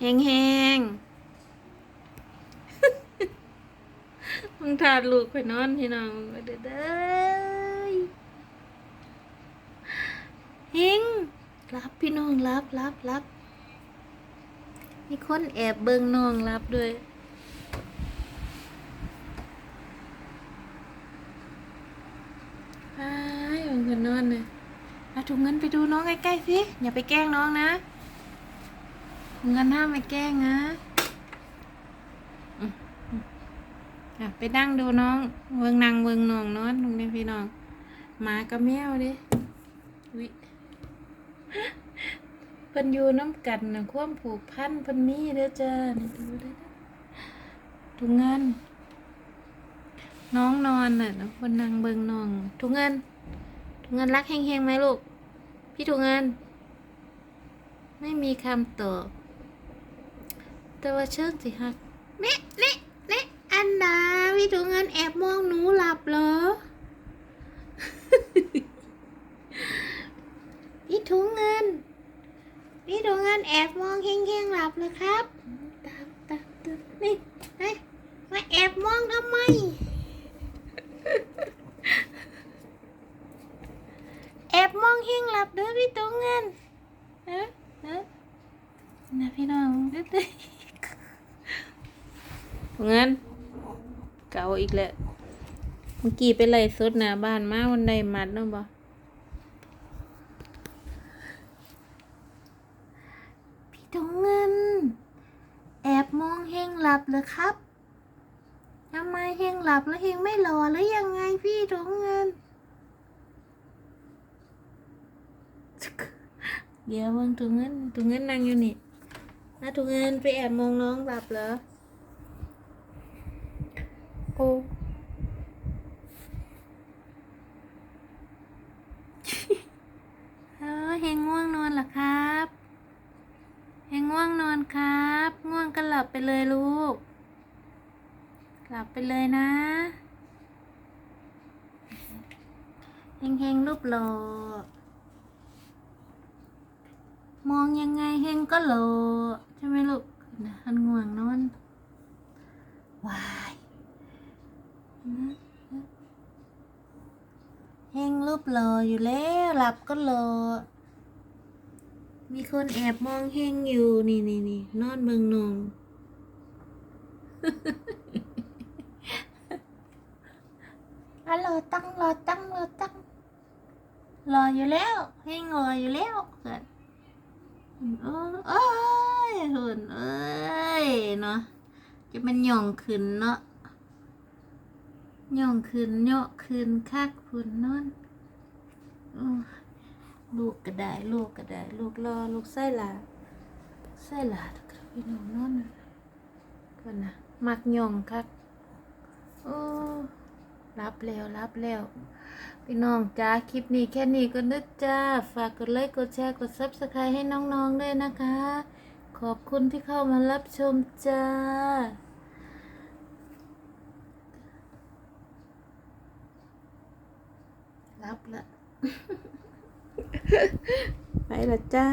แห้งแห้งๆมึงถาดลูกไปนอนพี่น้องเด้อเด้อเฮงรับพี่น้องรับรับรับมีคนแอบเบิ่งน้องรับด้วยไปมันคนนอนเลยเอาถุงเงินไปดูน้องใกล้ๆสิอย่าไปแกล้งน้องนะ งเงินห้ามไปแกล้งนะอะไปนั่งดูน้อง เวิงนางเวิงนองนอนตรงนี้พี่น้องหมากับแมวดิวิเพิ่นอยู่น้ำกันนะความผูกพันเพิ่นมีเด้อจ้านี่ดูเด้อถุงเงิน น้องนอนน่ะนะคนนางเบิงนองถุงเงินถุงเงินรักแห้งๆไหมลูก พี่ถุงเงิน ไม่มีคำตอบ แต่ว่าเชิญสิฮักเนะเนะเนะอันดาพี่ถุงเงินแอบมองหนูหลับเหรอพี่ถุงเงินพี่ถุงเงินแอบมองแห้งๆหลับเลยครับตามตามตามนี่เฮ้ยมาแอบมองทำไมแอบมองเฮงหลับเด้อพี่ตัวเงินเอ๊ะเอ๊ะนะพี่น้องเด้อ เด้อตัวเงินเก่าอีกแล้วเมื่อกี้ไปไล่สดหน้าบ้านมาวันใดมัดเนาะบ่พี่ตัวเงิน แอบมองเฮงหลับเลยครับทำไมเฮงหลับแล้วเฮงไม่รอหรือยังไงพี่ถุงเงินเดี๋ยวมึงถุงเงินถุงเงินนั่งอยู่นี่นะถุงเงินไปแอบมองน้องหลับเหรอ โอ้เฮงง่วงนอนเหรอครับเฮงง่วงนอนครับ ง่วงก็หลับไปเลยลูก หลับไปเลยนะเฮงเฮงรูปหลอมองยังไงเฮงก็หลอใช่ไหมลูกนะหันง่วงนอนวายนะ เฮงรูปหล่ออยู่แล้วหลับก็หล่อมีคนแอบมองเฮงอยู่นี่นี่นี่นอนเบิงนองอะรอตั้งรอตั้งรอตั้งรออยู่แล้วให้งออยู่แล้วเกิดเอ้ยหุ่นเอ้ยเนาะจะมันหย่องขึ้นเนาะย่องขึ้นเหาะขึ้นคักพุ่นนอน ลูกก็ได้ลูกก็ได้ลูกรอลูกไส้หลาไส้หลาทุกคนพี่น้องนอนก่อนนะมักย่องคักโอ้รับแล้วรับแล้ว พี่น้องจ้าคลิปนี้แค่นี้ก็นึกจ้า ฝากกดไลค์กดแชร์กดซับสไครต์ให้น้องๆด้วยนะคะ ขอบคุณที่เข้ามารับชมจ้ารับละ ไปละจ้า